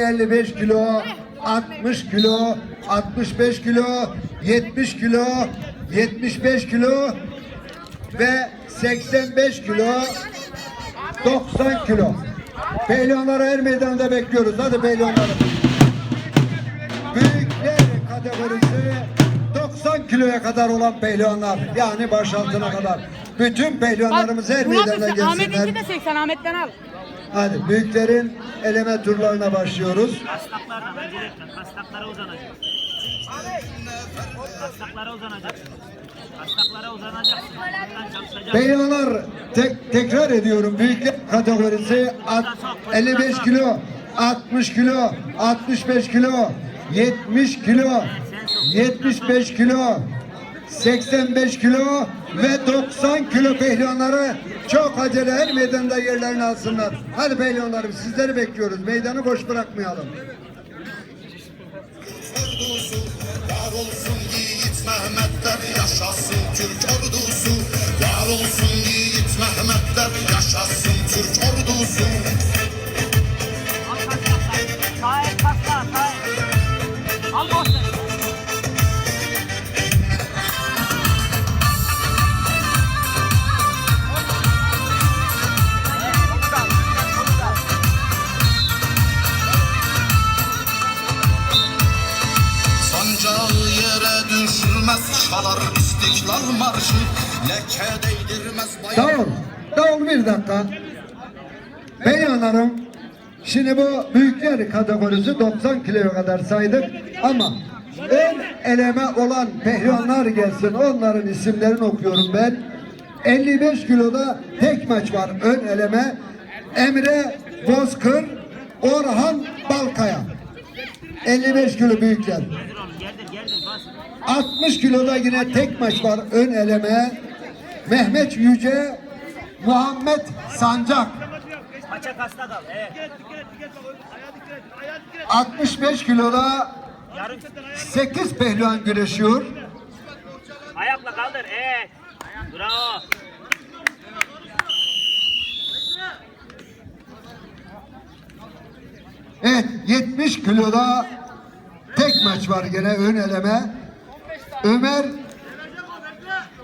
55 kilo, 60 kilo, 65 kilo, 70 kilo, 75 kilo ve 85 kilo, 90 kilo. Pehlivanları her meydanda bekliyoruz. Hadi pehlivanlarım. Büyükler kategorisi 90 kiloya kadar olan pehlivanlar. Yani baş altına kadar. Bütün pehlivanlarımız her meydana Usta, Ahmet'inki gelsinler. de 80 Ahmet'ten al. Hadi büyüklerin eleme turlarına başlıyoruz. Kasnaklarla acele etme. Kasnaklara uzanacak. Kasnaklara uzanacak. Buradan çalışacaksın. Pehlivanlar tek, tekrar ediyorum büyükler kategorisi at- 55 kilo, 60 kilo, 65 kilo, 70 kilo, 75 kilo, 85 kilo ve 90 kilo pehlivanları çok acele her meydanda yerlerini alsınlar. Hadi pehlivanlarım sizleri bekliyoruz. Meydanı boş bırakmayalım. Mehmetler yaşasın Türk ordusu Var olsun yiğit Mehmetler yaşasın Türk ordusu düşmez Çalar istiklal marşı Leke değdirmez bayrak Davul, davul bir dakika. Pehlivanlarım, şimdi bu büyükler kategorisi 90 kiloya kadar saydık ama ön eleme olan pehlivanlar gelsin. Onların isimlerini okuyorum ben. 55 kiloda tek maç var ön eleme. Emre Bozkır, Orhan Balkaya. 55 kilo büyükler. Geldir oğlum geldir geldir bas. 60 kiloda yine tek maç var ön eleme. Mehmet Yüce, Muhammed Sancak. Maça kasnak al. Evet. 65 kiloda Yarım. 8 pehlivan güreşiyor. Ayakla kaldır. Evet. Bravo. Evet 70 kiloda maç var gene ön eleme. Ömer